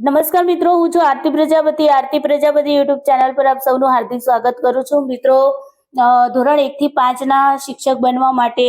નમસ્કાર મિત્રો, હું છું આરતી પ્રજાપતિ. આરતી પ્રજાપતિ યુટ્યુબ ચેનલ પર આપ સૌનું હાર્દિક સ્વાગત કરું છું. મિત્રો ધોરણ એક થી પાંચ ના શિક્ષક બનવા માટે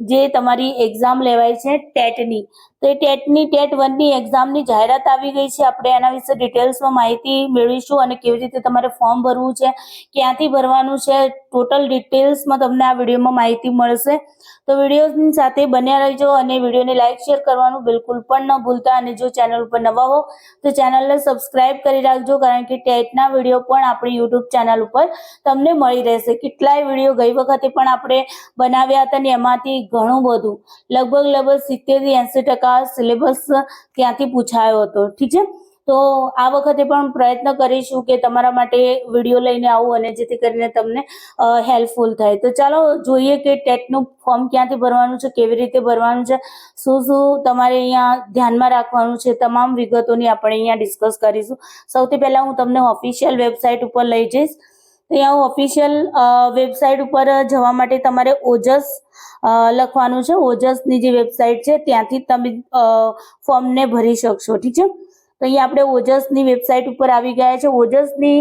જે તમારી એક્ઝામ લેવાય છે, ટેટની. તો એ ટેટની, ટેટ વનની એક્ઝામની જાહેરાત આવી ગઈ છે. આપણે એના વિશે ડિટેલ્સમાં માહિતી મેળવીશું અને કેવી રીતે તમારે ફોર્મ ભરવું છે, ક્યાંથી ભરવાનું છે ટોટલ ડિટેલ્સમાં તમને આ વિડીયોમાં માહિતી મળશે. તો વિડીયોની સાથે બન્યા રહેજો અને વિડીયોને લાઇક શેર કરવાનું બિલકુલ પણ ન ભૂલતા. અને જો ચેનલ ઉપર નવા હો, તો ચેનલને સબસ્ક્રાઇબ કરી રાખજો, કારણ કે ટેટના વીડિયો પણ આપણી યુટ્યુબ ચેનલ ઉપર તમને મળી રહેશે. કેટલાય વીડિયો ગઈ વખતે પણ આપણે બનાવ્યા હતા ને એમાંથી ઘણું બધું. લગભગ લગભગ સિત્તેરથી એંસી ટકા સિલેબસ ત્યાંથી પૂછાયો હતો. ઠીક છે? તો આ વખતે પણ પ્રયત્ન કરીશું કે તમારા માટે વીડિયો લઈને આવું અને જેથી કરીને તમને હેલ્પફુલ થાય. તો ચાલો જોઈએ કે ટેટનું ફોર્મ ક્યાંથી ભરવાનું છે, કેવી રીતે ભરવાનું છે, શું શું તમારે અહીંયા ધ્યાનમાં રાખવાનું છે, તમામ વિગતોની આપણે અહીંયા ડિસ્કસ કરીશું. સૌથી પહેલાં હું તમને ઓફિશિયલ વેબસાઇટ ઉપર લઈ જઈશ. તો અહીંયા ઓફિશિયલ વેબસાઇટ ઉપર જવા માટે તમારે ઓજસ લખવાનું છે. ઓજસની જે વેબસાઇટ છે, ત્યાંથી તમે ફોર્મને ભરી શકશો. ઠીક છે? તો અહીંયા આપણે ઓજસની વેબસાઇટ ઉપર આવી ગયા છે. ઓજસની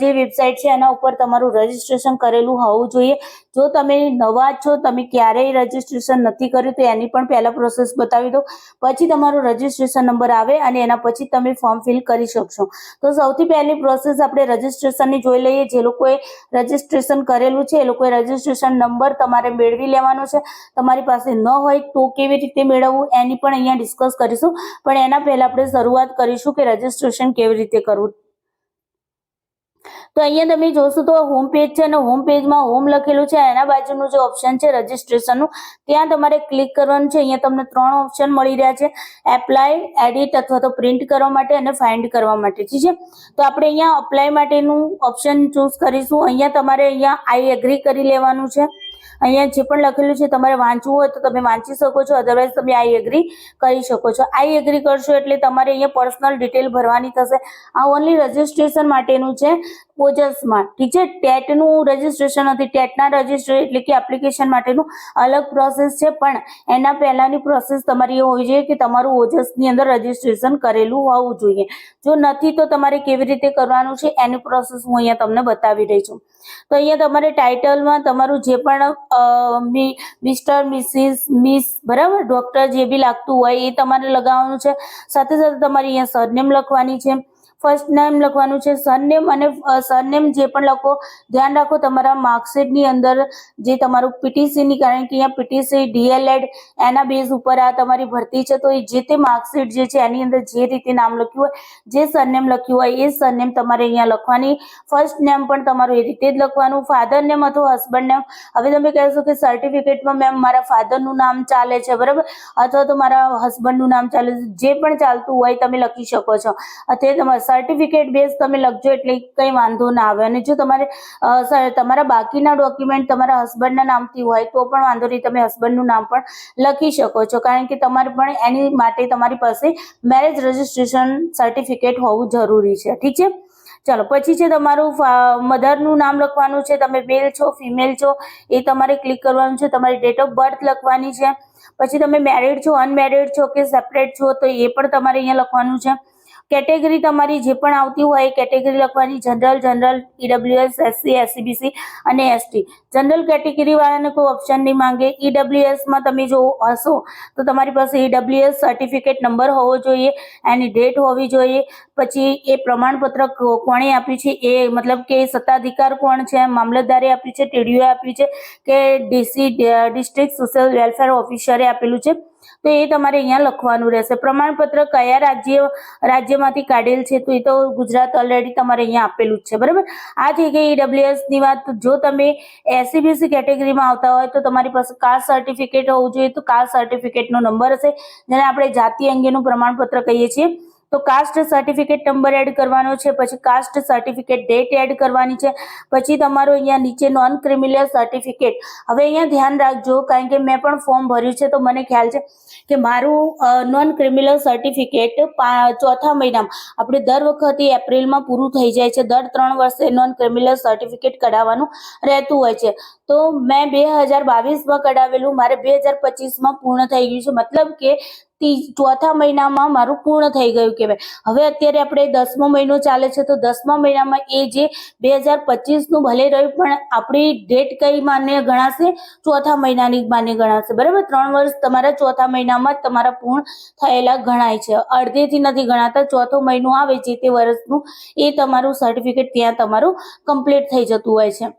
જે વેબસાઇટ છે, એના ઉપર તમારું રજીસ્ટ્રેશન કરેલું હોવું જોઈએ. જો તમે નવા છો, તમે ક્યારેય રજીસ્ટ્રેશન નથી કર્યું, તો એની પણ પહેલા પ્રોસેસ બતાવી દો પછી તમારો રજીસ્ટ્રેશન નંબર આવે અને એના પછી તમે ફોર્મ ફિલ કરી શકશો. તો સૌથી પહેલી પ્રોસેસ આપણે રજીસ્ટ્રેશનની જોઈ લઈએ. જે લોકોએ રજીસ્ટ્રેશન કરેલું છે, એ લોકોએ રજીસ્ટ્રેશન નંબર તમારે મેળવી લેવાનો છે. તમારી પાસે ન હોય તો કેવી રીતે મેળવવું, એની પણ અહીંયા ડિસ્કસ કરીશું. પણ એના પહેલા આપણે શરૂઆત કરીશું કે રજીસ્ટ્રેશન કેવી રીતે કરવું. તો અહીંયા તમે જોશો તો હોમ પેજ છે અને હોમ પેજમાં હોમ લખેલું છે. એના બાજુનું જે ઓપ્શન છે રજીસ્ટ્રેશનનું ત્યાં તમારે ક્લિક કરવાનું છે. અહીંયા તમને ત્રણ ઓપ્શન મળી રહ્યા છે. એપ્લાય એડિટ અથવા તો પ્રિન્ટ કરવા માટે અને ફાઇન્ડ કરવા માટે. ઠીક છે? તો આપણે અહીંયા અપ્લાય માટેનું ઓપ્શન ચૂઝ કરીશું. અહીંયા તમારે અહીંયા આઈ એગ્રી કરી લેવાનું છે. અહીંયા જે પણ લખેલું છે, તમારે વાંચવું હોય તો તમે વાંચી શકો છો અધરવાઇઝ તમે આઈ એગ્રી કરી શકો છો. આઈ એગ્રી કરશો એટલે તમારે અહીંયા પર્સનલ ડિટેલ ભરવાની થશે. આ ઓનલી રજીસ્ટ્રેશન માટેનું છે ઓજસમાં ઠીક છે? ટેટનું રજીસ્ટ્રેશન નથી. ટેટના રજિસ્ટ્રે એટલે કે એપ્લિકેશન માટેનું અલગ પ્રોસેસ છે, પણ એના પહેલાંની પ્રોસેસ તમારી એ હોવી જોઈએ કે તમારું ઓજસની અંદર રજીસ્ટ્રેશન કરેલું હોવું જોઈએ. જો નથી તો તમારે કેવી રીતે કરવાનું છે, એની પ્રોસેસ હું અહીંયા તમને બતાવી રહી છું. તો અહીંયા તમારે ટાઇટલમાં તમારું જે પણ મિસ્ટર મિસિસ મિસ બરાબર? ડોક્ટર જે બી લાગતું હોય એ તમારે લગાવવાનું છે. સાથે સાથે તમારે અહીંયા સરનેમ લખવાની છે. ફર્સ્ટ નેમ લખવાનું છે સરનેમ અને સરનેમ જે પણ લખો, ધ્યાન રાખો તમારા માર્કશીટની અંદર જે તમારું પીટીસીની કારણ કે અહીંયા પીટીસી ડીએલએડ એના બેઝ ઉપર આ તમારી ભરતી છે. તો એ જે તે માર્કશીટ જે છે એની અંદર જે રીતે નામ લખ્યું હોય, જે સરનેમ લખ્યું હોય, એ સરનેમ તમારે અહીંયા લખવાની. ફર્સ્ટ નેમ પણ તમારું એ રીતે જ લખવાનું. ફાધર નેમ અથવા હસબન્ડ નેમ હવે તમે કહેશો કે સર્ટિફિકેટમાં મેમ મારા ફાધરનું નામ ચાલે છે, બરાબર? અથવા તો મારા હસબન્ડનું નામ ચાલે છે, જે પણ ચાલતું હોય તમે લખી શકો છો. તે તમારે સર્ટિફિકેટ બેઝ તમે લખજો એટલે કંઈ વાંધો ના આવે. અને જો તમારે તમારા બાકીના ડોક્યુમેન્ટ તમારા હસબન્ડના નામથી હોય તો પણ વાંધો નહીં, તમે હસબન્ડનું નામ પણ લખી શકો છો. કારણ કે તમારે પણ એની માટે તમારી પાસે મેરેજ રજિસ્ટ્રેશન સર્ટિફિકેટ હોવું જરૂરી છે. ઠીક છે? ચાલો, પછી છે તમારું મધરનું નામ લખવાનું છે. તમે મેલ છો ફિમેલ છો, એ તમારે ક્લિક કરવાનું છે. તમારી ડેટ ઓફ બર્થ લખવાની છે. પછી તમે મેરિડ છો અનમેરિડ છો કે સેપરેટ છો તો એ પણ તમારે અહીંયા લખવાનું છે. કેટેગરી તમારી જે પણ આવતી હોય, એ કેટેગરી લખવાની, general general EWS SC, SEBC અને એસટી. જનરલ કેટેગરીવાળાને કોઈ ઓપ્શન નહીં માંગે. ઈડબ્લ્યુએસમાં તમે જો હશો, તો તમારી પાસે ઈડબ્લ્યુએસ સર્ટિફિકેટ નંબર હોવો જોઈએ, એની ડેટ હોવી જોઈએ, પછી એ પ્રમાણપત્ર કોણે આપ્યું છે, એ મતલબ કે સત્તાધિકાર કોણ છે, મામલતદારે આપ્યું છે, ટીડીઓએ આપ્યું છે, કે ડીસી, ડિસ્ટ્રિક્ટ સોશિયલ વેલફેર ઓફિસરે આપેલું છે. તો એ તમારે અહીંયા લખવાનું રહેશે. પ્રમાણપત્ર કયા રાજ્ય, રાજ્યમાંથી કાઢેલ છે તો એ તો ગુજરાત ઓલરેડી તમારે અહીંયા આપેલું જ છે, બરાબર? આ થઈ ગઈ ઈડબ્લ્યુએસની વાત, જો તમે એસસીબીસી કેટેગરીમાં આવતા હોય તો તમારી પાસે કાસ્ટ સર્ટિફિકેટ હોવું જોઈએ તો કાસ્ટ સર્ટિફિકેટનો નંબર હશે. જેને આપણે જાતિ અંગેનું પ્રમાણપત્ર કહીએ છીએ. તો કાસ્ટ સર્ટિફિકેટ નંબર એડ કરવાનો છે, પછી કાસ્ટ સર્ટિફિકેટ ડેટ એડ કરવાની છે, પછી તમારો અહીંયા નીચે નોન ક્રિમિનલ સર્ટિફિકેટ હવે અહીંયા ધ્યાન રાખજો, કારણ કે મેં પણ ફોર્મ ભર્યું છે, તો મને ખ્યાલ છે કે મારું નોન ક્રિમિનલ સર્ટિફિકેટ ચોથા મહિનામાં આપણે દર વખતે એપ્રિલમાં પૂરું થઈ જાય છે, દર ત્રણ વર્ષે નોન ક્રિમિનલ સર્ટિફિકેટ કઢાવવાનું રહેતું હોય છે. તો મેં બે હજાર બાવીસમાં કઢાવેલું, મારે બે હજાર પચીસમાં પૂર્ણ થઈ ગયું છે. મતલબ કે ચોથા મહિનામાં મારું પૂર્ણ થઈ ગયું કહેવાય. હવે અત્યારે આપણે દસમો મહિનો ચાલે છે, તો દસમા મહિનામાં એ જે બે હજાર પચીસનું ભલે રહ્યું, પણ આપણી ડેટ કઈ માન્ય ગણાશે? ચોથા મહિનાની માન્ય ગણાશે. બરાબર? ત્રણ વર્ષ તમારા ચોથા મહિનામાં તમારા પૂર્ણ થયેલા ગણાય છે. અડધેથી નથી ગણાતા, ચોથો મહિનો આવે જે તે વર્ષનું, એ તમારું સર્ટિફિકેટ ત્યાં તમારું કમ્પ્લીટ થઈ જતું હોય છે.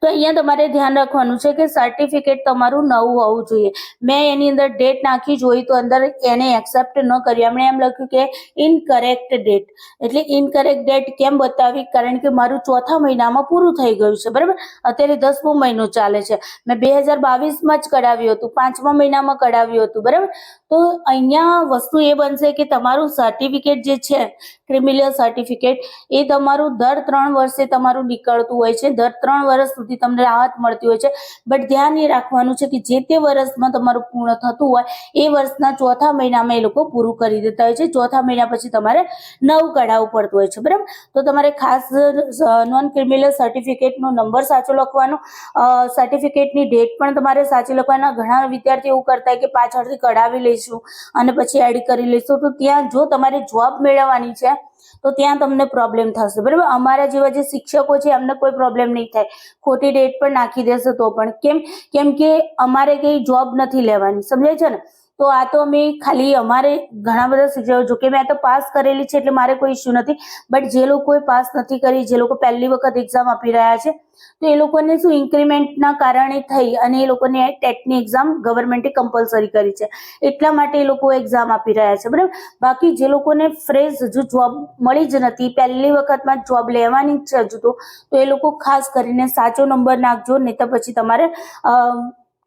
તો અહીંયા તમારે ધ્યાન રાખવાનું છે કે સર્ટિફિકેટ તમારું નવું હોવું જોઈએ. મેં એની અંદર ડેટ નાખી જોઈ તો અંદર એને એક્સેપ્ટ ન કરી એમણે એમ લખ્યું કે ઇનકરેક્ટ ડેટ એટલે ઇનકરેક્ટ ડેટ કેમ બતાવી? કારણ કે મારું ચોથા મહિનામાં પૂરું થઈ ગયું છે. બરાબર? અત્યારે દસમો મહિનો ચાલે છે. મેં બે હજાર બાવીસમાં જ કઢાવ્યું હતું. પાંચમા મહિનામાં કઢાવ્યું હતું. બરાબર? તો અહીંયા વસ્તુ એ બનશે કે તમારું સર્ટિફિકેટ જે છે ક્રિમિલિયર સર્ટિફિકેટ. એ તમારું દર ત્રણ વર્ષે તમારું નીકળતું હોય છે. દર ત્રણ વર્ષ સુધી તમને રાહત મળતી હોય છે. બટ ધ્યાન એ રાખવાનું છે કે જે તે વર્ષમાં તમારું પૂર્ણ થતું હોય, એ વર્ષના ચોથા મહિનામાં એ લોકો પૂરું કરી દેતા હોય છે. ચોથા મહિના પછી તમારે નવું કઢાવવું પડતું હોય છે. બરાબર? તો તમારે ખાસ નોન ક્રિમિનલ સર્ટિફિકેટનો નંબર સાચો લખવાનો. સર્ટિફિકેટની ડેટ પણ તમારે સાચી લખવાના. ઘણા વિદ્યાર્થીઓ એવું કરતા હોય કે પાછળથી કઢાવી લઈશું અને પછી એડ કરી લઈશું. તો ત્યાં જો તમારે જોબ મેળવવાની છે તો ત્યાં તમને પ્રોબ્લેમ થશે. બરાબર? અમારા જેવા જે શિક્ષકો છે, એમને કોઈ પ્રોબ્લેમ નહીં થાય. ખોટી ડેટ પણ નાખી દેશે તો પણ. કેમ? કેમ કે અમારે કઈ જોબ નથી લેવાની. સમજાય છે ને? તો આ તો અમે ખાલી અમારે ઘણા બધા શિક્ષકો જોકે મેં તો પાસ કરેલી છે એટલે મારે કોઈ ઇસ્યુ નથી. બટ જે લોકોએ પાસ નથી કરી, જે લોકો પહેલી વખત એક્ઝામ આપી રહ્યા છે, તો એ લોકોને શું ઇન્ક્રીમેન્ટના કારણે થઈ અને એ લોકોને ટેટની એક્ઝામ ગવર્મેન્ટે કમ્પલસરી કરી છે. એટલા માટે એ લોકો એક્ઝામ આપી રહ્યા છે, બરાબર? બાકી જે લોકોને ફ્રેશ હજુ જોબ મળી જ નથી, પહેલી વખતમાં જોબ લેવાની જ છે હજુ તો એ લોકો ખાસ કરીને સાચો નંબર નાખજો, નહીં તો પછી તમારે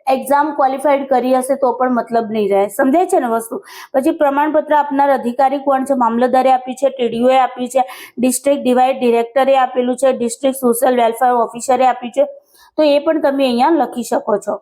એક્ઝામ ક્વોલિફાઈડ કરી હશે તો પણ મતલબ નહીં રહે. સમજાય છે ને વસ્તુ? પછી પ્રમાણપત્ર આપનાર અધિકારી કોણ છે? મામલતદારે આપ્યું છે ટીડીઓએ આપ્યું છે ડિસ્ટ્રિક્ટ ડિવાઇડ ડિરેક્ટરે આપેલું છે ડિસ્ટ્રિક્ટ સોશિયલ વેલફેર ઓફિસરે આપ્યું છે. તો એ પણ તમે અહીંયા લખી શકો છો.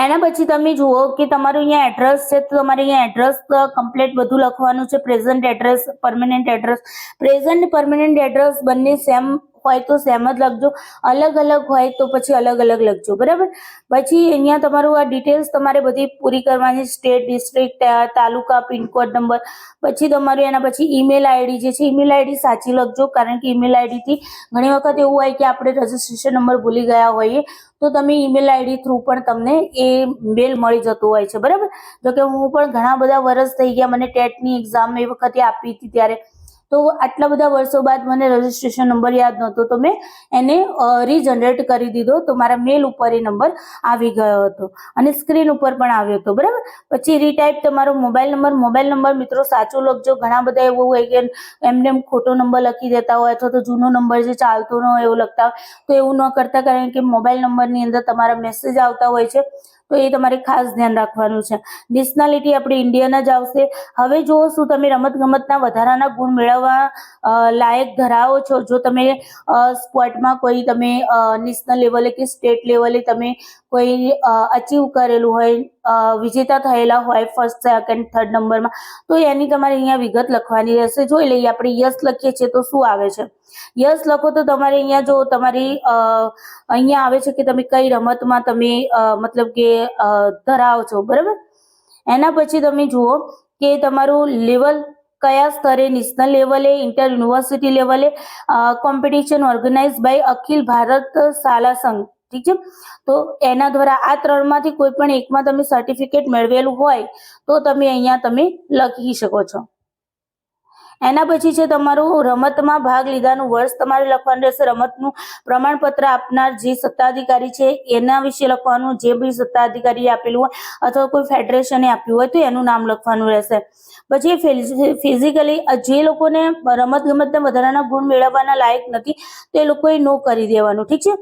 એના પછી તમે જુઓ કે તમારું અહીંયા એડ્રેસ છે, તો તમારે અહીંયા એડ્રેસ કમ્પ્લેટ બધું લખવાનું છે. Present address permanent address present permanent address બંને સેમ હોય તો સેમ જ લખજો. અલગ અલગ હોય તો પછી અલગ અલગ લખજો. બરાબર? પછી અહીંયા તમારું આ ડિટેલ્સ તમારે બધી પૂરી કરવાની state district taluka pin code number પછી તમારું એના પછી ઈમેલ આઈડી જે છે ઈમેલ આઈડી સાચી લખજો. કારણ કે ઈમેલ આઈડીથી ઘણી વખત એવું હોય કે આપણે રજીસ્ટ્રેશન નંબર ભૂલી ગયા હોઈએ, તો તમે ઈમેલ આઈડી થ્રુ પણ તમને એ મેલ મળી જતું હોય છે. બરાબર? જોકે હું પણ ઘણા બધા વર્ષ થઈ ગયા મને ટેટની એક્ઝામ એ વખતે આપી હતી ત્યારે. તો આટલા બધા વર્ષો બાદ મને રજીસ્ટ્રેશન નંબર યાદ નહોતો, તો મેં એને રીજનરેટ કરી દીધો. તો મારા મેલ ઉપર એ નંબર આવી ગયો હતો. અને સ્ક્રીન ઉપર પણ આવ્યો હતો, બરાબર? પછી રીટાઈપ તમારો મોબાઈલ નંબર મોબાઈલ નંબર મિત્રો સાચો લખજો. ઘણા બધા એવું હોય કે એમને એમ ખોટો નંબર લખી દેતા હોય અથવા તો જૂનો નંબર જે ચાલતો ન હોય એવું લખતા હોય, તો એવું ન કરતા. કારણ કે મોબાઈલ નંબરની અંદર તમારા મેસેજ આવતા હોય છે. તો એ તમારે ખાસ ધ્યાન રાખવાનું છે. નેશનાલિટી આપણી ઇન્ડિયન જ આવશે. હવે જો શું તમે રમત ગમતના વધારાના ગુણ મેળવવા લાયક ધરાવો છો. જો તમે સ્પોર્ટમાં કોઈ તમે નેશનલ લેવલે કે સ્ટેટ લેવલે તમે કોઈ અચીવ કરેલું હોય વિજેતા થયેલા હોય ફર્સ્ટ સેકન્ડ થર્ડ નંબરમાં તો એની તમારે અહીંયા વિગત લખવાની રહેશે. જોઈ લઈએ, આપણે યસ લખીએ છીએ તો શું આવે છે? યસ, લખો તો તમારે અહીંયા જો તમારી અહીંયા આવે છે કે તમે કઈ રમતમાં તમે મતલબ કે ધરાવ છો, બરાબર? એના પછી તમે જુઓ કે તમારું લેવલ કયા સ્તરે, નેશનલ લેવલે, ઇન્ટર યુનિવર્સિટી લેવલે competition organize by Akhil Bharat Shala Sangh, ઠીક છે? તો એના દ્વારા આ ત્રણમાંથી કોઈ પણ એકમાં તમે સર્ટિફિકેટ મેળવેલું હોય, તો તમે અહીંયા તમે લખી શકો છો. એના પછી છે તમારું રમતમાં ભાગ લીધાનું વર્ષ તમારે લખવાનું રહેશે. રમતનું પ્રમાણપત્ર આપનાર જે સત્તાધિકારી છે, એના વિશે લખવાનું, જે બી સત્તાધિકારીએ આપેલું હોય અથવા કોઈ ફેડરેશને આપ્યું હોય તો એનું નામ લખવાનું રહેશે. પછી ફિઝિકલી જે લોકોને રમત ગમતના વધારાના ગુણ મેળવવાના લાયક નથી, તે લોકોએ નો કરી દેવાનું. ઠીક છે?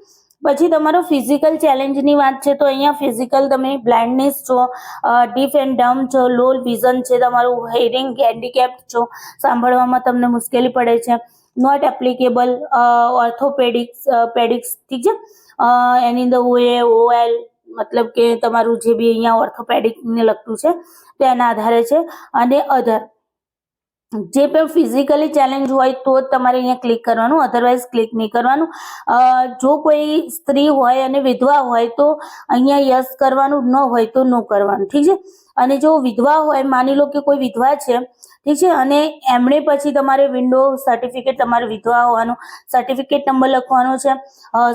પછી તમારો ફિઝિકલ ચેલેન્જની વાત છે, તો અહીંયા ફિઝિકલ તમે બ્લાઇન્ડનેસ છો ડીફ એન્ડ ડમ છો લો વિઝન છે, તમારું હેરિંગ હેન્ડીકેપ છો, સાંભળવામાં તમને મુશ્કેલી પડે છે નોટ એપ્લિકેબલ ઓર્થોપેડિક્સ પેડિક્સ ઠીક છે? એની અંદર ઓએ ઓએલ મતલબ કે તમારું જે બી અહીંયા ઓર્થોપેડિકને લગતું છે, તેના આધારે છે, અને અધર જે પણ ફિઝિકલી ચેલેન્જ હોય તો જ તમારે અહીંયા ક્લિક કરવાનું અધરવાઇઝ ક્લિક નહીં કરવાનું. જો કોઈ સ્ત્રી હોય અને વિધવા હોય તો અહીંયા યસ કરવાનું ન હોય તો નો કરવાનું, ઠીક છે? અને જો વિધવા હોય, માની લો કે કોઈ વિધવા છે, ઠીક છે? અને એમણે પછી તમારે વિન્ડો સર્ટિફિકેટ તમારે વિધવા હોવાનું સર્ટિફિકેટ નંબર લખવાનો છે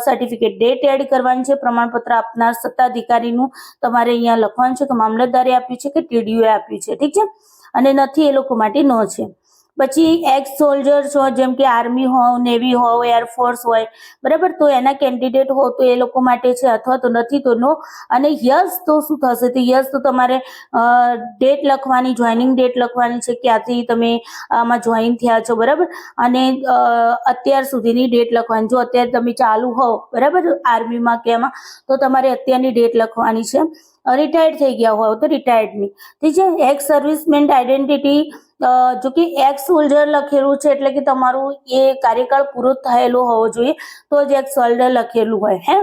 સર્ટિફિકેટ ડેટ એડ કરવાની છે, પ્રમાણપત્ર આપનાર સત્તાધિકારીનું તમારે અહીંયા લખવાનું છે કે મામલતદારે આપ્યું છે કે ટીડીઓએ આપ્યું છે, ઠીક છે? અને નથી એ લોકો માટે નો છે. પછી એક્સ સોલ્જર છો, જેમ કે આર્મી હોય નેવી હોય એરફોર્સ હોય, બરાબર? તો એના કેન્ડિડેટ હો તો એ લોકો માટે છે, અથવા તો નથી તો નો. અને યસ તો શું થશે? તો યસ તો તમારે ડેટ લખવાની જોઈનિંગ ડેટ લખવાની છે, ક્યાંથી તમે આમાં જોઈન થયા છો, બરાબર? અને અત્યાર સુધીની ડેટ લખવાની. જો અત્યારે તમે ચાલુ હો બરાબર? આર્મીમાં કે એમાં તો તમારે અત્યારની ડેટ લખવાની છે. રિટાયર્ડ થઈ ગયા હોય તો રિટાયર્ડની ઠીક છે એક્સ સર્વિસમેન આઈડેન્ટિટી જો કે એક્સ સોલ્જર લખેલું છે એટલે કે તમારું એ કાર્યકાળ પૂરો થયેલો હોવો જોઈએ, તો જ એક્સ સોલ્જર લખેલું હોય, હે?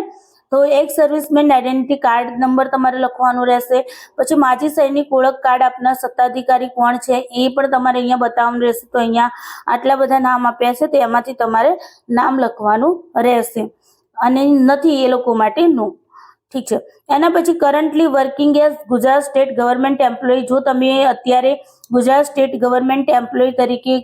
તો એક સર્વિસમેન આઈડેન્ટિટી કાર્ડ નંબર તમારે લખવાનું રહેશે. પછી માજી સૈનિક ઓળખ કાર્ડ આપના સત્તાધિકારી કોણ છે, એ પણ તમારે અહીંયા બતાવવાનું રહેશે. તો અહીંયા આટલા બધા નામ આપ્યા છે, તો એમાંથી તમારે નામ લખવાનું રહેશે. અને નથી એ લોકો માટે નો. ઠીક છે. એના પછી currently working as Gujarat state government employ જો તમે અત્યારે ગુજરાત સ્ટેટ ગવર્મેન્ટ એમ્પ્લોય તરીકે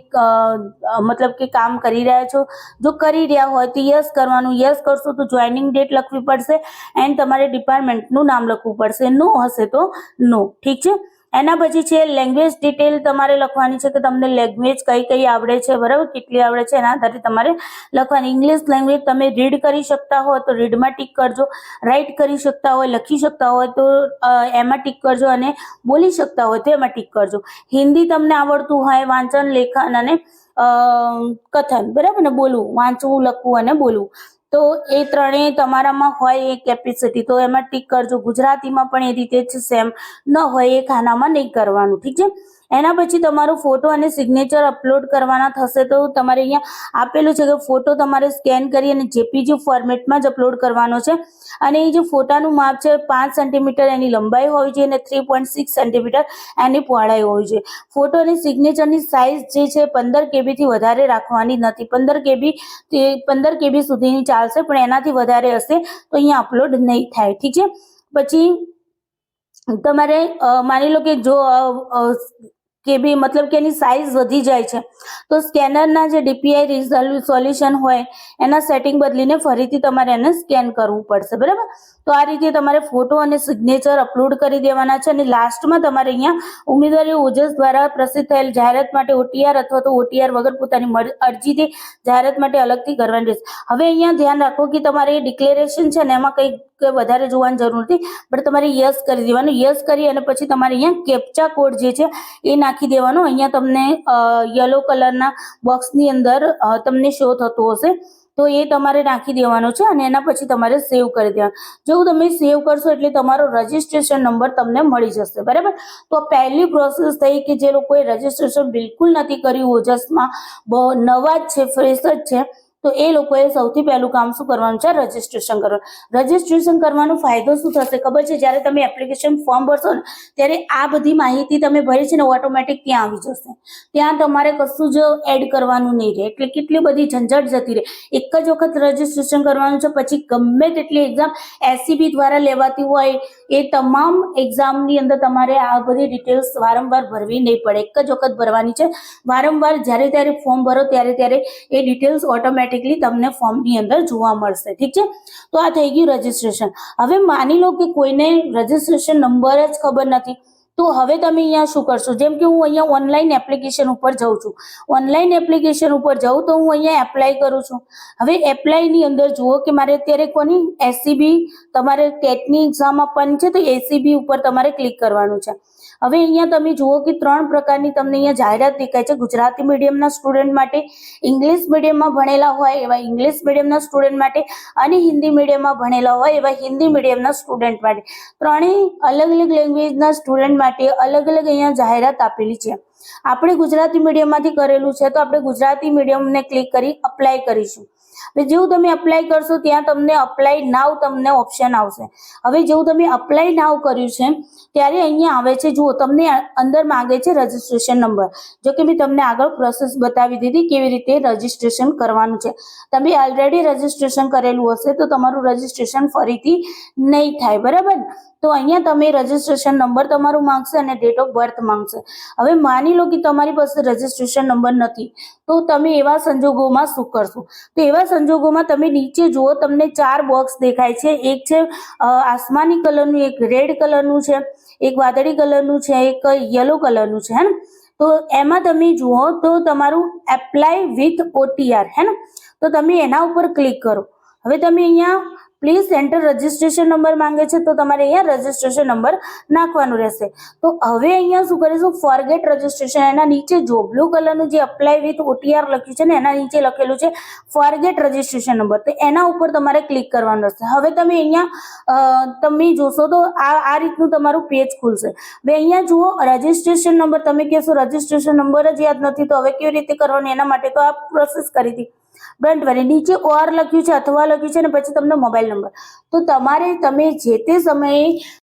મતલબ કે કામ કરી રહ્યા છો, જો કરી રહ્યા હોય તો યસ કરવાનું. યસ કરશો તો જોઈનિંગ ડેટ લખવી પડશે એન્ડ તમારે ડિપાર્ટમેન્ટનું નામ લખવું પડશે. નો હશે તો નો ઠીક છે? એના પછી છે લેંગ્વેજ ડિટેલ તમારે લખવાની છે કે તમને લેંગ્વેજ કઈ કઈ આવડે છે, બરાબર? કેટલી આવડે છે, એના આધારે તમારે લખવાની. ઇંગ્લિશ લેંગ્વેજ તમે રીડ કરી શકતા હોય તો રીડમાં ટીક કરજો. રાઇટ કરી શકતા હોય, લખી શકતા હોય, તો એમાં ટીક કરજો અને બોલી શકતા હોય, તો એમાં ટીક કરજો. હિન્દી તમને આવડતું હોય, વાંચન, લેખન અને કથન, બરાબર ને? બોલવું, વાંચવું, લખવું અને બોલવું. તો એ ત્રણેય તમારામાં હોય એ કેપેસિટી તો એમાં ટીક કરજો. ગુજરાતીમાં પણ એ રીતે જ સેમ ન હોય એ ખાનામાં નહીં કરવાનું. ઠીક છે? એના પછી તમારો ફોટો અને સિગ્નેચર અપલોડ કરવાના થશે તો તમારે અહીંયા આપેલું છે કે ફોટો તમારે સ્કેન કરી અને જેપીજી ફોર્મેટમાં જ અપલોડ કરવાનો છે. અને એ જે ફોટાનું માપ છે પાંચ સેન્ટીમીટર એની લંબાઈ હોવી જોઈએ અને થ્રી પોઈન્ટ સિક્સ સેન્ટીમીટર એની પહોળાઈ હોવી જોઈએ ફોટો અને સિગ્નેચરની સાઇઝ જે છે પંદર કેબીથી વધારે રાખવાની નથી. પંદર કેબી તે પંદર કેબી સુધીની ચાલશે પણ એનાથી વધારે હશે તો અહીંયા અપલોડ નહીં થાય. ઠીક છે? પછી તમારે માની લો કે જો કેબી મતલબ કે એની સાઇઝ વધી જાય છે. તો સ્કેનરના જે ડીપીઆઈ સોલ્યુશન હોય, એના સેટિંગ બદલીને ફરીથી તમારે એને સ્કેન કરવું પડશે, બરાબર? તો આ રીતે તમારે ફોટો અને સિગ્નેચર અપલોડ કરી દેવાના છે અને લાસ્ટમાં તમારે અહીંયા ઉમેદવારી ઓજસ દ્વારા પ્રસિદ્ધ થયેલ જાહેરાત માટે ઓટીઆર અથવા તો ઓટીઆર વગર પોતાની અરજીથી જાહેરાત માટે અલગથી કરવાની રહેશે. હવે અહીંયા ધ્યાન રાખો કે તમારે એ ડિક્લેરેશન છે ને એમાં કંઈક કંઈ વધારે જોવાની જરૂર નથી બટ તમારે યસ કરી દેવાનું. યસ કરી અને પછી તમારે અહીંયા કેપ્ચા કોડ જે છે એ નાખી દેવાનો. અહીંયા તમને યલો કલરના બોક્સની અંદર તમને શો થતો હશે. તો એ તમારે નાખી દેવાનો છે અને એના પછી તમારે સેવ કરી દેવાનું જેવું તમે સેવ કરશો એટલે તમારો રજિસ્ટ્રેશન નંબર તમને મળી જશે, બરાબર? તો પહેલી પ્રોસેસ થઈ કે જે લોકોએ રજિસ્ટ્રેશન બિલકુલ નથી કર્યું ઓજસમાં નવા જ છે ફ્રેશ જ છે. તો એ લોકોએ સૌથી પહેલું કામ શું કરવાનું છે? રજિસ્ટ્રેશન કરવાનું. રજિસ્ટ્રેશન કરવાનો ફાયદો શું થશે ખબર છે? જ્યારે તમે એપ્લિકેશન ફોર્મ ભરશો ને, ત્યારે આ બધી માહિતી તમે ભરી છે ને ઓટોમેટિક ત્યાં આવી જશે. ત્યાં તમારે કશું જ એડ કરવાનું નહીં રહે. એટલે કેટલી બધી ઝંઝટ જતી રહે. એક જ વખત રજીસ્ટ્રેશન કરવાનું છે, પછી ગમે તેટલી એક્ઝામ એસસીબી દ્વારા લેવાતી હોય, એ તમામ એક્ઝામની અંદર તમારે આ બધી ડિટેલ્સ વારંવાર ભરવી નહીં પડે. એક જ વખત ભરવાની છે. વારંવાર જ્યારે ત્યારે ફોર્મ ભરો, ત્યારે ત્યારે એ ડિટેલ્સ ઓટોમેટિકલી તમને ફોર્મની અંદર જોવા મળશે. ઠીક છે? તો આ થઈ ગયું રજિસ્ટ્રેશન હવે માની લો કે કોઈને રજિસ્ટ્રેશન નંબર જ ખબર નથી, તો હવે તમે અહીંયા શું કરશો? જેમ કે હું અહીંયા ઓનલાઈન એપ્લિકેશન ઉપર જાઉં છું. ઓનલાઈન એપ્લિકેશન ઉપર જાઉં તો હું અહીંયા એપ્લાય કરું છું. હવે એપ્લાયની અંદર જુઓ કે મારે અત્યારે કોની? એસસીબી તમારે ટેટની એક્ઝામ આપવાની છે, તો એસીબી ઉપર તમારે ક્લિક કરવાનું છે. હવે અહીંયા તમે જુઓ કે ત્રણ પ્રકારની તમને અહીંયા જાહેરાત દેખાય છે. ગુજરાતી મીડિયમના સ્ટુડન્ટ માટે ઇંગ્લિશ મીડિયમમાં ભણેલા હોય એવા ઇંગ્લિશ મીડિયમના સ્ટુડન્ટ માટે અને હિન્દી મીડિયમમાં ભણેલા હોય એવા હિન્દી મીડિયમના સ્ટુડન્ટ માટે. ત્રણેય અલગ અલગ લેંગ્વેજના સ્ટુડન્ટ માટે અલગ અલગ અહીંયા જાહેરાત આપેલી છે. આપણે ગુજરાતી મીડિયમમાંથી કરેલું છે તો આપણે ગુજરાતી મીડિયમને ક્લિક કરી અપ્લાય કરીશું. હવે જેવું તમે અપ્લાય કરશો, ત્યાં તમને અપ્લાય નાવ તમને ઓપ્શન આવશે. હવે જેવું તમે અપ્લાય નાવ કર્યું છે, ત્યારે અહીંયા આવે છે, જુઓ, તમને અંદર માંગે છે રજીસ્ટ્રેશન નંબર જો કે મેં તમને આગળ પ્રોસેસ બતાવી દીધી કેવી રીતે રજીસ્ટ્રેશન કરવાનું છે. તમે ઓલરેડી રજીસ્ટ્રેશન કરેલું હશે, તો તમારું રજીસ્ટ્રેશન ફરીથી નહીં થાય, બરાબર? તો અહીંયા તમે રજીસ્ટ્રેશન નંબર તમારું માંગશે અને ડેટ ઓફ બર્થ માંગશે. હવે માની લો કે તમારી પાસે રજીસ્ટ્રેશન નંબર નથી, તો તમે એવા સંજોગોમાં શું કરશો? તો એવા સંજોગોમાં તમે નીચે જુઓ, તમને ચાર બોક્સ દેખાય છે. એક છે આસમાની કલરનું, એક રેડ કલરનું છે, એક વાદળી કલરનું છે, એક યલો કલરનું છે હે તો એમાં તમે જુઓ તો તમારું એપ્લાય વિથ ઓટીઆર હે ને તો તમે એના ઉપર ક્લિક કરો. હવે તમે અહીંયા પ્લીઝ સેન્ટર રજીસ્ટ્રેશન નંબર માંગે છે તો તમારે અહીંયા રજીસ્ટ્રેશન નંબર નાખવાનું રહેશે. તો હવે અહીંયા શું કરીશું? ફોરગેટ રજીસ્ટ્રેશન એના નીચે જો બ્લુ કલરનું જે અપ્લાય વિથ ઓટીઆર લખ્યું છે ને, એના નીચે લખેલું છે ફોરગેટ રજીસ્ટ્રેશન નંબર તો એના ઉપર તમારે ક્લિક કરવાનું રહેશે. હવે તમે અહીંયા તમે જોશો તો આ આ રીતનું તમારું પેજ ખુલશે. હવે અહીંયા જુઓ રજીસ્ટ્રેશન નંબર તમે કહેશો રજીસ્ટ્રેશન નંબર જ યાદ નથી. તો હવે કેવી રીતે કરવાનું? એના માટે તો આ પ્રોસેસ કરી હતી. ડોન્ટ વરી નીચે ઓર લખ્યું છે અથવા લખ્યું છે અને પછી તમને મોબાઈલ નંબર તો તમારે, તમે જે તે સમયે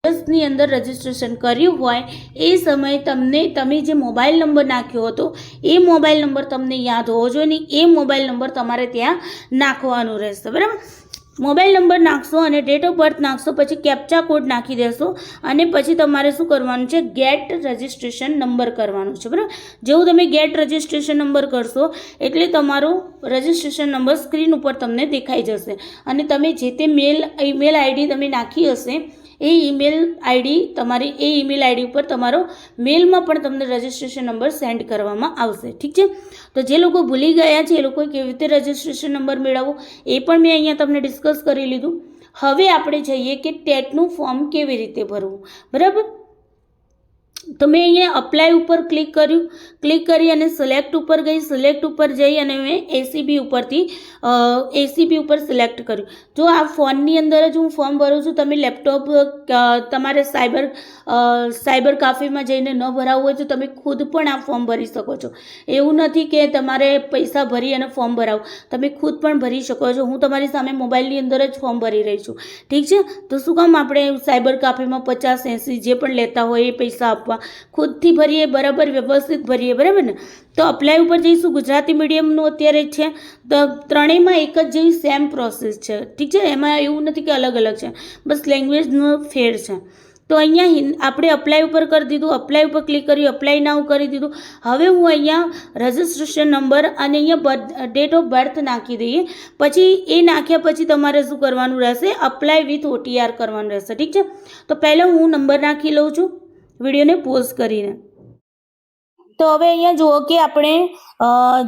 બસની અંદર રજીસ્ટ્રેશન કર્યું હોય, એ સમયે તમને, તમે જે મોબાઈલ નંબર નાખ્યો હતો, એ મોબાઈલ નંબર તમને યાદ હોવો જોઈએ ને એ મોબાઈલ નંબર તમારે ત્યાં નાખવાનો રહેશે. બરાબર? મોબાઈલ નંબર નાખશો અને ડેટ ઓફ બર્થ નાખશો, પછી કેપ્ચા કોડ નાખી દેશો અને પછી તમારે શું કરવાનું છે? ગેટ રજિસ્ટ્રેશન નંબર કરવાનું છે, બરાબર? જેવું તમે ગેટ રજિસ્ટ્રેશન નંબર કરશો, એટલે તમારો રજિસ્ટ્રેશન નંબર સ્ક્રીન ઉપર તમને દેખાઈ જશે. અને તમે જે તે મેલ ઈમેલ આઈડી તમે નાખી હશે એ ઈમેલ આઈડી તમારી એ ઈમેલ આઈડી ઉપર તમારો મેલમાં પણ તમને રજિસ્ટ્રેશન નંબર સેન્ડ કરવામાં આવશે. ઠીક છે? તો જે લોકો ભૂલી ગયા છે, એ લોકોએ કેવી રીતે રજિસ્ટ્રેશન નંબર મેળવવો, એ પણ મેં અહીંયા તમને ડિસ્કસ કરી લીધું. હવે આપણે જઈએ કે ટેટનું ફોર્મ કેવી રીતે ભરવું. બરાબર? તો મેં અહીંયા અપ્લાય ઉપર ક્લિક કર્યું. ક્લિક કરી અને સિલેક્ટ ઉપર ગઈ. સિલેક્ટ ઉપર જઈ અને મેં એસીબી ઉપરથી એસીબી ઉપર સિલેક્ટ કર્યું. જો આ ફોનની અંદર જ હું ફોર્મ ભરું છું, તમે લેપટોપ તમારે સાયબર સાયબર કાફેમાં જઈને ન ભરાવવું હોય તો તમે ખુદ પણ આ ફોર્મ ભરી શકો છો. એવું નથી કે તમારે પૈસા ભરી અને ફોર્મ ભરાવો. તમે ખુદ પણ ભરી શકો છો. હું તમારી સામે મોબાઈલની અંદર જ ફોર્મ ભરી રહી છું. ઠીક છે? તો શું કામ આપણે સાયબર કાફેમાં પચાસ એંસી જે પણ લેતા હોય એ પૈસા આપવા ખુદથી ભરીએ, બરાબર વ્યવસ્થિત ભરીએ, બરાબર ને? તો અપ્લાય ઉપર જઈશું. ગુજરાતી મીડિયમનું અત્યારે છે, તો ત્રણેયમાં એક જ જેવી સેમ પ્રોસેસ છે. ઠીક છે? એમાં એવું નથી કે અલગ અલગ છે. બસ લેંગ્વેજનો ફેર છે. તો અહીંયા આપણે અપ્લાય ઉપર કરી દીધું. અપ્લાય ઉપર ક્લિક કર્યું. અપ્લાય નાવ કરી દીધું. હવે હું અહીંયા રજિસ્ટ્રેશન નંબર અને અહીંયા ડેટ ઓફ બર્થ નાખી દઈએ. પછી એ નાખ્યા પછી તમારે શું કરવાનું રહેશે? અપ્લાય વિથ ઓટીઆર કરવાનું રહેશે. ઠીક છે? તો પહેલાં હું નંબર નાખી લઉં છું. વિડીયોને પોઝ કરીને. તો હવે અહીંયા જુઓ કે આપણે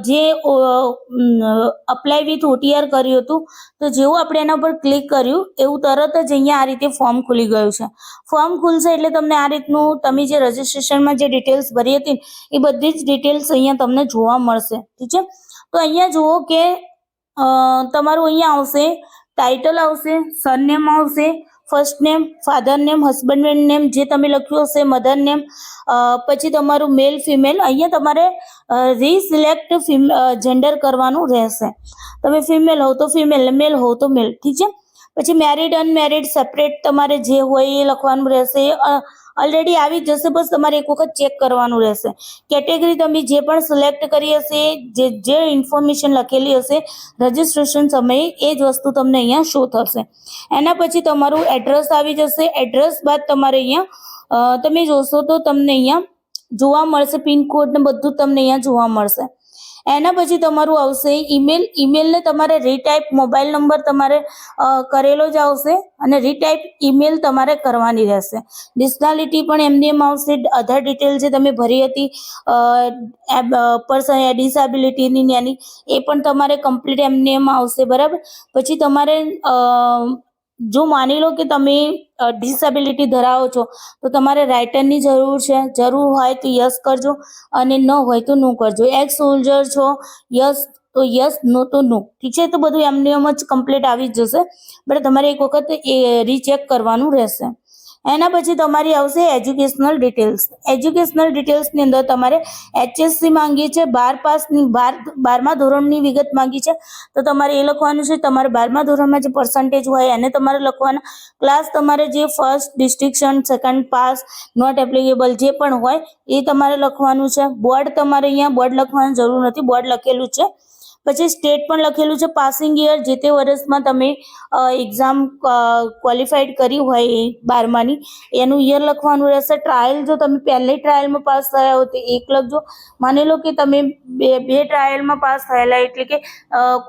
જે અપ્લાય વિથ ઓટીઆર કર્યું હતું, તો જેવું આપણે એના પર ક્લિક કર્યું, એવું તરત જ અહીંયા આ રીતે ફોર્મ ખુલી ગયું છે. ફોર્મ ખુલશે એટલે તમને આ રીતનું, તમે જે રજિસ્ટ્રેશનમાં જે ડિટેલ્સ ભરી હતી એ બધી જ ડિટેલ્સ અહીંયા તમને જોવા મળશે. ઠીક છે? તો અહીંયા જુઓ કે તમારું અહીંયા આવશે ટાઇટલ આવશે સરનેમ આવશે first name father name husband name જે તમે લખ્યું હશે મધર નેમ પછી તમારું મેલ ફિમેલ અહીંયા તમારે રીસિલેક્ટ જેન્ડર કરવાનું રહેશે. તમે ફિમેલ હોવ તો ફિમેલ મેલ હોવ તો મેલ ઠીક છે? પછી મેરિડ અનમેરિડ સેપરેટ તમારે જે હોય એ લખવાનું રહેશે. ઓલરેડી આવી જશે, બસ તમારે એક વખત ચેક કરવાનું રહેશે. કેટેગરી તમે જે પણ સિલેક્ટ કરી હશે, જે જે ઇન્ફોર્મેશન લખેલી હશે રજિસ્ટ્રેશન સમયે એ જ વસ્તુ તમને અહીંયા શો થશે. એના પછી તમારું એડ્રેસ આવી જશે. એડ્રેસ બાદ તમારે અહીંયા તમે જોશો તો તમને અહીંયા જોવા મળશે પિનકોડ ને બધું તમને અહીંયા જોવા મળશે. એના પછી તમારું આવશે ઈમેલ. ઈમેલને તમારે રીટાઈપ મોબાઈલ નંબર તમારે કરેલો જ આવશે અને રીટાઈપ ઈમેલ તમારે કરવાની રહેશે. ડિસ્નાલિટી પણ એમની એમ આવશે. અધર ડિટેલ જે તમે ભરી હતી પર્સન ડિસેબિલિટીની એની એ પણ તમારે કમ્પ્લીટ એમની એમ આવશે. બરાબર? પછી તમારે જો માની લો કે તમે ડિસેબિલિટી ધરાવો છો, તો તમારે રાઇટરની જરૂર છે. જરૂર હોય તો યસ કરજો અને ન હોય તો નો કરજો. એક્સ સોલ્જર છો યસ તો યસ નો તો નો ઠીક છે? તો બધું એમને એમ જ કમ્પ્લીટ આવી જ જશે. બટ તમારે એક વખત એ રીચેક કરવાનું રહેશે. એના પછી તમારી આવશે એજ્યુકેશનલ ડિટેલ્સ. એજ્યુકેશનલ ડિટેલ્સની અંદર તમારે એચએસસી માંગી છે, બાર પાસની, બાર, બારમા ધોરણની વિગત માંગી છે. તો તમારે એ લખવાનું છે, તમારે બારમા ધોરણમાં જે પર્સન્ટેજ હોય એને તમારે લખવાના. ક્લાસ તમારે જે first distinction second pass not applicable જે પણ હોય, એ તમારે લખવાનું છે. બોર્ડ તમારે અહીંયા બોર્ડ લખવાની જરૂર નથી. બોર્ડ લખેલું છે. પછી સ્ટેટ પણ લખેલું છે પાસિંગ યર જે તે વર્ષમાં તમે એક્ઝામ ક્વોલિફાઈડ કરી હોય બારમાની, એનું યર લખવાનું રહેશે. ટ્રાયલ જો તમે પહેલી ટ્રાયલમાં પાસ થયા હો તો એક લખજો. માની લો કે તમે બે બે ટ્રાયલમાં પાસ થયેલા એટલે કે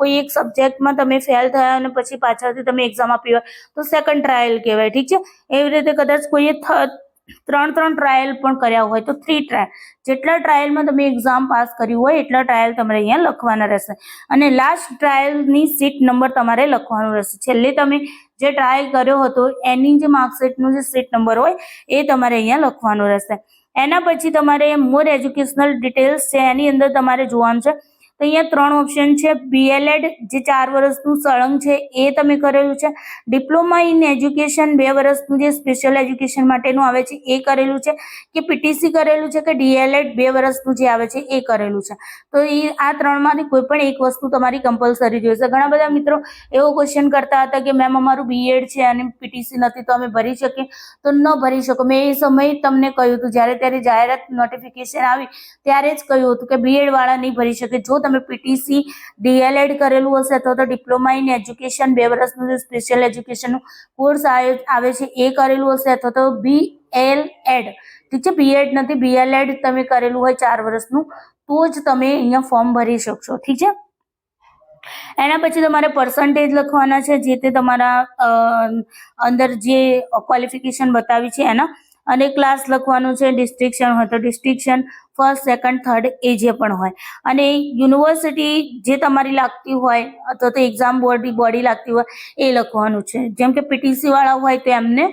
કોઈ એક સબ્જેક્ટમાં તમે ફેલ થયા અને પછી પાછળથી તમે એક્ઝામ આપી હોય તો સેકન્ડ ટ્રાયલ કહેવાય, ઠીક છે? એવી રીતે કદાચ કોઈએ ત્રણ ત્રણ ટ્રાયલ પણ કર્યા હોય તો થ્રી ટ્રાયલ જેટલા ટ્રાયલમાં તમે એક્ઝામ પાસ કર્યું હોય, એટલા ટ્રાયલ તમારે અહીંયા લખવાના રહેશે. અને લાસ્ટ ટ્રાયલની સીટ નંબર તમારે લખવાનો રહેશે. છેલ્લે તમે જે ટ્રાયલ કર્યો હતો, એની જે માર્કશીટનો જે સીટ નંબર હોય, એ તમારે અહીંયા લખવાનો રહેશે. એના પછી તમારે મોર એજ્યુકેશનલ ડિટેલ્સ છે, એની અંદર તમારે જોવાનું છે. તો અહીંયા ત્રણ ઓપ્શન છે. બીએલએડ જે ચાર વર્ષનું સળંગ છે, એ તમે કરેલું છે. ડિપ્લોમા ઇન એજ્યુકેશન બે વર્ષનું જે સ્પેશિયલ એજ્યુકેશન માટેનું આવે છે, એ કરેલું છે. કે પીટીસી કરેલું છે, કે ડીએલએડ બે વર્ષનું જે આવે છે, એ કરેલું છે. તો એ આ ત્રણમાંથી કોઈ પણ એક વસ્તુ તમારી કમ્પલસરી જોઈશે ઘણા બધા મિત્રો એવો ક્વેશ્ચન કરતા હતા કે, મેમ, અમારું બીએડ છે અને પીટીસી નથી, તો અમે ભરી શકીએ? તો ન ભરી શકો. મેં એ સમયે તમને કહ્યું હતું. જ્યારે ત્યારે જાહેરાત નોટિફિકેશન આવી, ત્યારે જ કહ્યું હતું કે બીએડ વાળા નહીં ભરી શકે. જો તમે પીટીસી ડીએલએડ કરેલું હશે અથવા તો ડિપ્લોમા ઇન એજ્યુકેશન બે વર્ષનું જે સ્પેશિયલ એજ્યુકેશનનું કોર્સ આવે છે એ કરેલું હશે અથવા તો બી એલ એડ ઠીક છે? બીએડ નથી બીએલએડ તમે કરેલું હોય ચાર વર્ષનું, તો જ તમે અહીંયા ફોર્મ ભરી શકશો. ઠીક છે? એના પછી તમારે પર્સન્ટેજ લખવાના છે, જે તે તમારા અંદર જે ક્વોલિફિકેશન બતાવી છે એના. અને ક્લાસ લખવાનું છે ડિસ્ટ્રિક્શન હોય તો ડિસ્ટ્રિક્શન ફર્સ્ટ સેકન્ડ થર્ડ એ જે પણ હોય. અને યુનિવર્સિટી જે તમારી લાગતી હોય, અથવા તો એક્ઝામ બોર્ડની બોડી લાગતી હોય, એ લખવાનું છે. જેમ કે પીટીસી વાળા હોય તો એમને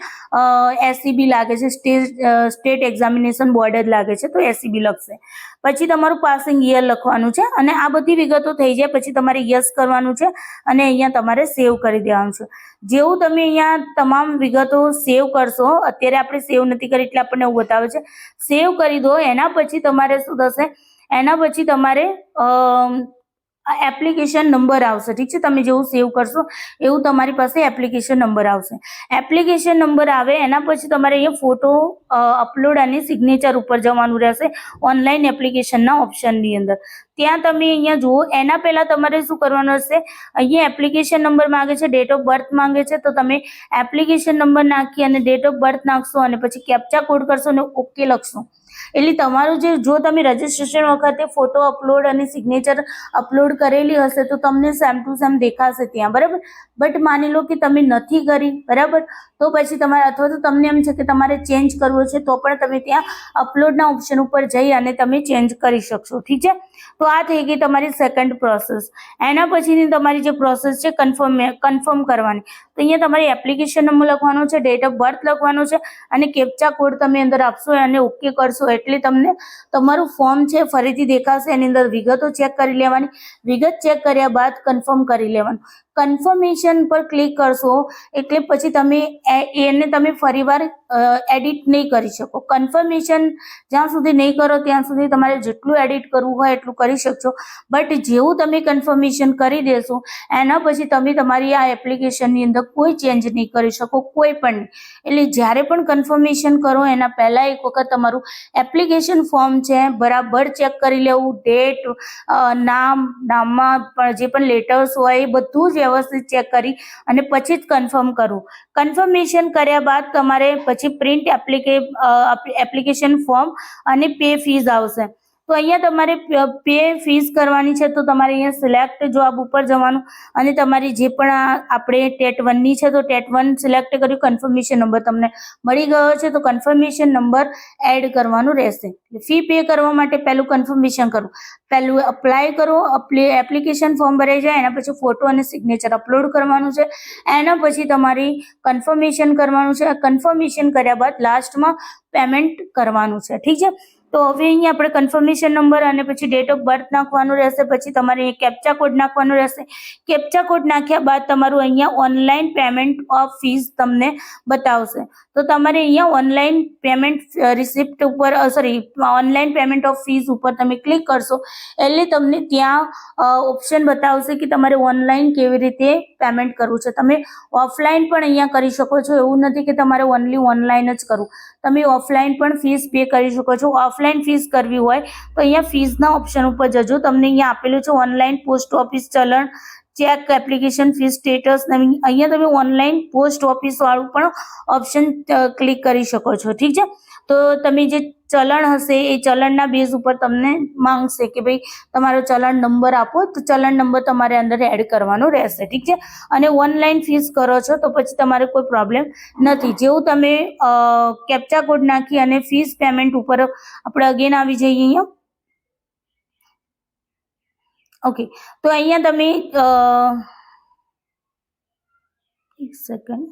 એસસીબી લાગે છે સ્ટેટ સ્ટેટ એક્ઝામિનેશન બોર્ડ જ લાગે છે, તો એસસીબી લખશે. પછી તમારું પાસિંગ યર લખવાનું છે, અને આ બધી વિગતો થઈ જાય, પછી તમારે યસ કરવાનું છે, અને અહીંયા તમારે સેવ કરી દેવાનું છે. જેવું તમે અહીંયા તમામ વિગતો સેવ કરશો, અત્યારે આપણે સેવ નથી કરી એટલે આપણને એવું બતાવે છે. સેવ કરી દો, એના પછી તમારે શું થશે? એના પછી તમારે એપ્લિકેશન નંબર આવશે. ઠીક છે? તમે જેવું સેવ કરશો, એવું તમારી પાસે એપ્લિકેશન નંબર આવશે. એપ્લિકેશન નંબર આવે, એના પછી તમારે અહીંયા ફોટો અપલોડ અને સિગ્નેચર ઉપર જવાનું રહેશે ઓનલાઈન એપ્લિકેશનના ઓપ્શનની અંદર. ત્યાં તમે અહીંયા જુઓ, એના પહેલાં તમારે શું કરવાનું હશે? અહીંયા એપ્લિકેશન નંબર માંગે છે ડેટ ઓફ બર્થ માંગે છે, તો તમે એપ્લિકેશન નંબર નાખી અને ડેટ ઓફ બર્થ નાખશો અને પછી કેપ્ચા કોડ કરશો અને ઓકે લખશો. એટલે તમારું જે, જો તમે રજીસ્ટ્રેશન વખતે ફોટો અપલોડ અને સિગ્નેચર અપલોડ કરેલી હશે, તો તમને સેમ ટુ સેમ દેખાશે ત્યાં, બરાબર? બટ માની લો કે તમે નથી કરી, બરાબર? તો પછી તમારે, અથવા તો તમને એમ છે કે તમારે ચેન્જ કરવો છે, તો પણ તમે ત્યાં અપલોડના ઓપ્શન ઉપર જઈ અને તમે ચેન્જ કરી શકશો, ઠીક છે? તો આ થઈ ગઈ તમારી સેકન્ડ પ્રોસેસ એના પછીની તમારી જે પ્રોસેસ છે કન્ફર્મ કન્ફર્મ કરવાની. તો અહીંયા તમારી એપ્લિકેશન નંબર લખવાનો છે ડેટ ઓફ બર્થ લખવાનો છે, અને કેપ્ચા કોડ તમે અંદર આપશો અને ઓકે કરશો એટલે તમને તમારું ફોર્મ છે, ફરીથી દેખાશે, એની અંદર વિગતો ચેક કરી લેવાની. વિગત ચેક કર્યા બાદ કન્ફર્મ કરી લેવાનું. કન્ફર્મેશન પર ક્લિક કરશો, એટલે પછી તમે એને તમે ફરીવાર એડિટ નહીં કરી શકો. કન્ફર્મેશન જ્યાં સુધી નહીં કરો ત્યાં સુધી તમારે જેટલું એડિટ કરવું હોય એટલું કરી શકશો. બટ જેવું તમે કન્ફર્મેશન કરી દેશો, એના પછી તમે તમારી આ એપ્લિકેશનની અંદર કોઈ ચેન્જ નહીં કરી શકો, કોઈ પણ. એટલે જ્યારે પણ કન્ફર્મેશન કરો, એના પહેલાં એક વખત તમારું એપ્લિકેશન ફોર્મ છે, બરાબર ચેક કરી લેવું ડેટ નામ, નામમાં પણ જે પણ લેટર્સ હોય એ બધું જ વ્યવસ્થિત ચેક કરી અને પછી જ કન્ફર્મ કરવું કન્ફર્મેશન કર્યા બાદ તમારે પછી પ્રિન્ટ એપ્લિકે એપ્લિકેશન ફોર્મ અને પે ફીઝ આવશે. તો અહીંયા તમારે પે ફીસ કરવાની છે, તો તમારે અહીંયા સિલેક્ટ જોબ ઉપર જવાનું અને તમારી જે પણ આપણે ટેટ વનની છે, તો ટેટ વન સિલેક્ટ કર્યું કન્ફર્મેશન નંબર તમને મળી ગયો છે, તો કન્ફર્મેશન નંબર એડ કરવાનું રહેશે. ફી પે કરવા માટે પહેલું કન્ફર્મેશન કરવું પહેલું અપ્લાય કરો એપ્લિકેશન ફોર્મ ભરાઈ જાય, એના પછી ફોટો અને સિગ્નેચર અપલોડ કરવાનું છે, એના પછી તમારી કન્ફર્મેશન કરવાનું છે કન્ફર્મેશન કર્યા બાદ લાસ્ટમાં પેમેન્ટ કરવાનું છે, ઠીક છે? તો હવે અહીંયા આપણે કન્ફર્મેશન નંબર અને પછી ડેટ ઓફ બર્થ નાખવાનું રહેશે, પછી તમારે કેપ્ચા કોડ નાખવાનો રહેશે. કેપ્ચા કોડ નાખ્યા બાદ તમારું અહીંયા ઓનલાઈન પેમેન્ટ ઓફ ફીસ તમને બતાવશે. તો તમારે અહીંયા ઓનલાઈન પેમેન્ટ રિસિપ્ટ ઉપર sorry online payment of fees ઉપર તમે ક્લિક કરશો, એટલે તમને ત્યાં ઓપ્શન બતાવશે કે તમારે ઓનલાઈન કેવી રીતે પેમેન્ટ કરવું છે. તમે ઓફલાઈન પણ અહીંયા કરી શકો છો. એવું નથી કે તમારે ઓનલી ઓનલાઈન જ કરવું. તમે ઓફલાઈન પણ ફીસ પે કરી શકો છો. ઓફલાઈન ફીસ કરવી હોય, તો અહીંયા ફીસના ઓપ્શન ઉપર જજો. તમને અહીંયા આપેલું છે ઓનલાઈન પોસ્ટ ઓફિસ ચલણ ચેક એપ્લિકેશન ફીસ સ્ટેટસ અહીંયા તમે ઓનલાઈન પોસ્ટ ઓફિસ વાળું પણ ઓપ્શન ક્લિક કરી શકો છો. ઠીક છે? તો તમે જે ચલણ હશે, એ ચલણના બેઝ ઉપર તમને માંગશે કે ભાઈ તમારો ચલણ નંબર આપો, તો ચલણ નંબર તમારે અંદર એડ કરવાનો રહેશે. ઠીક છે? અને ઓનલાઈન ફીસ કરો છો, તો પછી તમારે કોઈ પ્રોબ્લેમ નથી. જેવું તમે કેપ્ચા કોડ નાખી અને ફીસ પેમેન્ટ ઉપર આપણે અગેન આવી જઈએ અહીંયા. ઓકે તો અહીંયા તમે એક સેકન્ડ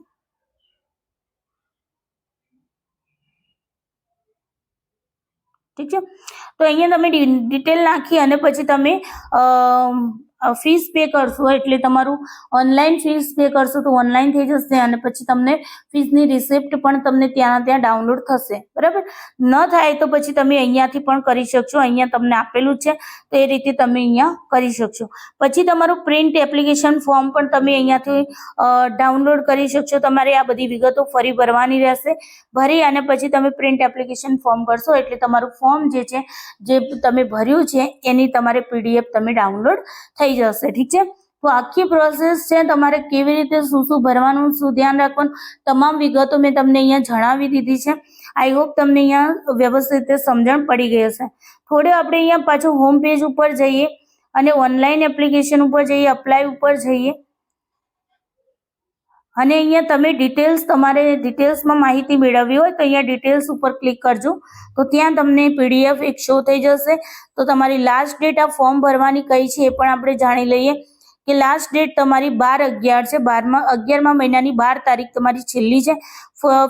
ઠીક છે? તો અહીંયા તમે ડિટેલ નાખી અને પછી તમે ફીસ પે કરશો એટલે તમારું ઓનલાઈન ફીસ પે કરશો તો ઓનલાઈન થઈ જશે અને પછી તમને ફીસની રિસિપ્ટ પણ તમને ત્યાં ત્યાં ડાઉનલોડ થશે. બરાબર? ન થાય તો પછી તમે અહીંયાથી પણ કરી શકશો. અહીંયા તમને આપેલું છે તો એ રીતે તમે અહીંયા કરી શકશો. પછી તમારું પ્રિન્ટ એપ્લિકેશન ફોર્મ પણ તમે અહીંયાથી ડાઉનલોડ કરી શકશો. તમારે આ બધી વિગતો ફરી ભરવાની રહેશે. ભરી અને પછી તમે પ્રિન્ટ એપ્લિકેશન ફોર્મ કરશો એટલે તમારું ફોર્મ જે છે, જે તમે ભર્યું છે, એની તમારે પીડીએફ તમે ડાઉનલોડ થઈ જશે, ઠીક છે? તો આખી પ્રોસેસ છે, તમારે કેવી રીતે શું શું ભરવાનું, શું ધ્યાન રાખવાનું, તમામ વિગતો મેં તમને અહીંયા જણાવી દીધી છે. આઈ હોપ તમને અહીંયા વ્યવસ્થિત રીતે સમજણ પડી ગઈ હશે. થોડે આપણે અહીંયા પાછું હોમ પેજ ઉપર જઈએ અને ઓનલાઈન એપ્લિકેશન ઉપર જઈએ અપ્લાય ઉપર જઈએ. અને અહીંયા તમે ડિટેલ્સ તમારે ડિટેલ્સમાં માહિતી મેળવવી હોય તો અહીંયા ડિટેલ્સ ઉપર ક્લિક કરજો. તો ત્યાં તમને પીડીએફ એક શો થઈ જશે. તો તમારી લાસ્ટ ડેટ આ ફોર્મ ભરવાની કઈ છે એ પણ આપણે જાણી લઈએ કે લાસ્ટ ડેટ તમારી બાર અગિયાર છે. બારમાં, અગિયારમા મહિનાની બાર તારીખ તમારી છેલ્લી છે.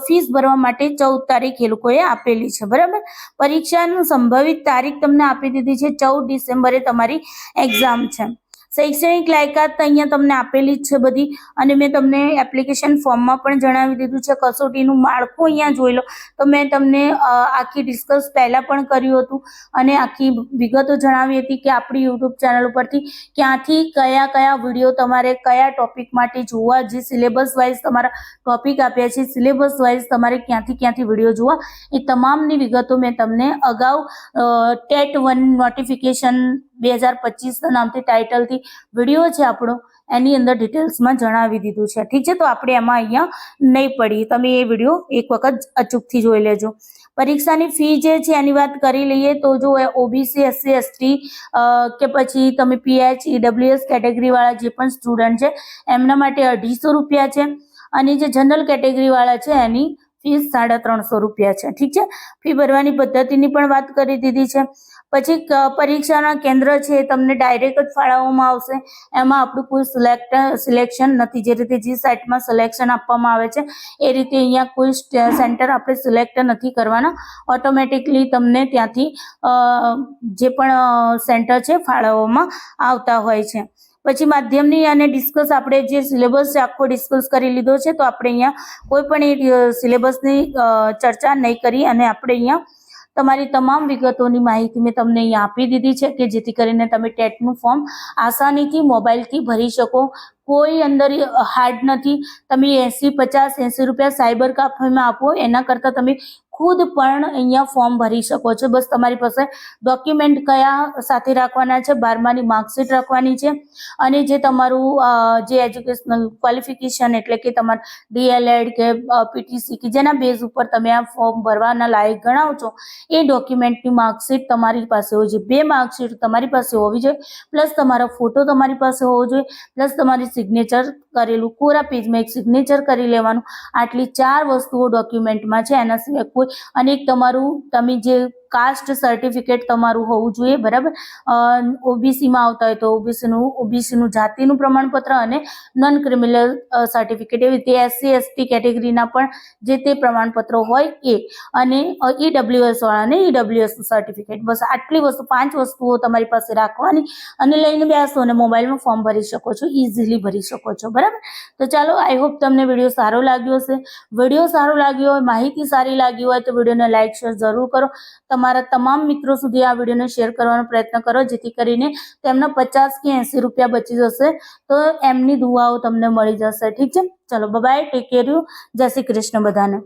ફીસ ભરવા માટે ચૌદ તારીખ એ લોકોએ આપેલી છે. બરાબર? પરીક્ષાનું સંભવિત તારીખ તમને આપી દીધી છે. ચૌદ ડિસેમ્બરે તમારી એક્ઝામ છે. શૈક્ષણિક લાયકાત અહીંયા તમને આપેલી જ છે બધી. અને મેં તમને એપ્લિકેશન ફોર્મમાં પણ જણાવી દીધું છે, કસોટીનું માળખું અહીંયા જોઈ લો. તો મેં તમને આખી ડિસ્કસ પહેલાં પણ કર્યું હતું. અને આખી વિગતો જણાવી હતી કે આપણી યુટ્યુબ ચેનલ ઉપરથી ક્યાંથી કયા કયા વીડિયો તમારે કયા ટોપિક માટે જોવા જે સિલેબસ વાઇઝ તમારા ટોપિક આપ્યા છે સિલેબસ વાઇઝ તમારે ક્યાંથી ક્યાંથી વીડિયો જોવા, એ તમામની વિગતો મેં તમને અગાઉ ટેટ વન નોટિફિકેશન બે હજાર પચીસના નામથી ટાઇટલથી વીડિયો છે આપણો. એની અંદર ડિટેલ્સમાં જણાવી દીધું છે. ઠીક છે? તો આપણે એમાં અહીંયા નહીં પડી. તમે એ વીડિયો એક વખત અચૂકથી જોઈ લેજો. પરીક્ષાની ફી જે છે એની વાત કરી લઈએ તો જો ઓબીસી એસસી એસટી કે પછી તમે પીએચ ઈડબ્લ્યુએસ કેટેગરીવાળા જે પણ સ્ટુડન્ટ છે, એમના માટે અઢીસો રૂપિયા છે. અને જે જનરલ કેટેગરીવાળા છે, એની ફીસ સાડા ત્રણસો રૂપિયા છે. ઠીક છે? ફી ભરવાની પદ્ધતિની પણ વાત કરી દીધી છે. પછી પરીક્ષાના કેન્દ્ર છે તમને ડાયરેક્ટ જ ફાળવવામાં આવશે. એમાં આપણું કોઈ સિલેક્ટ સિલેક્શન નથી. જે રીતે જી સાઇટમાં સિલેક્શન આપવામાં આવે છે, એ રીતે અહીંયા કોઈ સેન્ટર આપણે સિલેક્ટ નથી કરવાના. ઓટોમેટિકલી તમને ત્યાંથી જે પણ સેન્ટર છે ફાળવવામાં આવતા હોય છે. પછી માધ્યમની અને ડિસ્કસ આપણે જે સિલેબસ છે, આખો ડિસ્કસ કરી લીધો છે, તો આપણે અહીંયા કોઈ પણ એ સિલેબસની ચર્ચા નહીં કરી અને આપણે અહીંયા તમારી તમામ વિગતોની માહિતી મેં તમને અહીં આપી દીધી છે કે જેથી કરીને તમે ટેટનું ફોર્મ આસાનીથી મોબાઈલથી ભરી શકો. કોઈ અંદર હાર્ડ નથી. તમે એંસી, પચાસ, એંસી રૂપિયા સાયબર કાફેમાં આપો, એના કરતાં તમે ખુદ પણ અહીંયા ફોર્મ ભરી શકો છો. બસ તમારી પાસે ડોક્યુમેન્ટ કયા સાથે રાખવાના છે, બારમાની માર્કશીટ રાખવાની છે અને જે તમારું જે એજ્યુકેશનલ ક્વોલિફિકેશન એટલે કે તમારું ડીએલએડ કે પીટીસી કે જેના બેઝ ઉપર તમે આ ફોર્મ ભરવાના લાયક ગણાવો છો, એ ડોક્યુમેન્ટની માર્કશીટ તમારી પાસે હોવી જોઈએ. બે માર્કશીટ તમારી પાસે હોવી જોઈએ, પ્લસ તમારો ફોટો તમારી પાસે હોવો જોઈએ, પ્લસ તમારી સિગ્નેચર કરેલું, કોરા પેજમાં એક સિગ્નેચર કરી લેવાનું. આટલી ચાર વસ્તુઓ ડોક્યુમેન્ટમાં છે, એના સિવાય કોઈ અને એક તમારું તમે જે કાસ્ટ સર્ટિફિકેટ તમારું હોવું જોઈએ, બરાબર? ઓબીસીમાં આવતા હોય તો ઓબીસીનું ઓબીસીનું જાતિનું પ્રમાણપત્ર અને નોન ક્રિમિનલ સર્ટિફિકેટ એવી રીતે એસસી એસટી કેટેગરીના પણ જે તે પ્રમાણપત્રો હોય એ. અને ઈડબ્લ્યુએસ વાળાને ઈડબ્લ્યુએસ સર્ટિફિકેટ બસ આટલી વસ્તુ, પાંચ વસ્તુઓ તમારી પાસે રાખવાની અને લઈને બેસો અને મોબાઈલમાં ફોર્મ ભરી શકો છો ઇઝીલી ભરી શકો છો, બરાબર? તો ચાલો આઈ હોપ તમને વીડિયો સારો લાગ્યો હશે. વીડિયો સારો લાગ્યો હોય, માહિતી સારી લાગી હોય તો વિડીયોને લાઈક શેર જરૂર કરો. તમારા તમામ મિત્રો સુધી આ વિડીયોને શેર કરવાનો પ્રયત્ન કરો, જેથી કરીને તેમના પચાસ કે એંસી રૂપિયા બચી જશે તો એમની દુઆઓ તમને મળી જશે. ઠીક છે? ચલો બાય ટેક કેર યુ જય શ્રી કૃષ્ણ બધાને.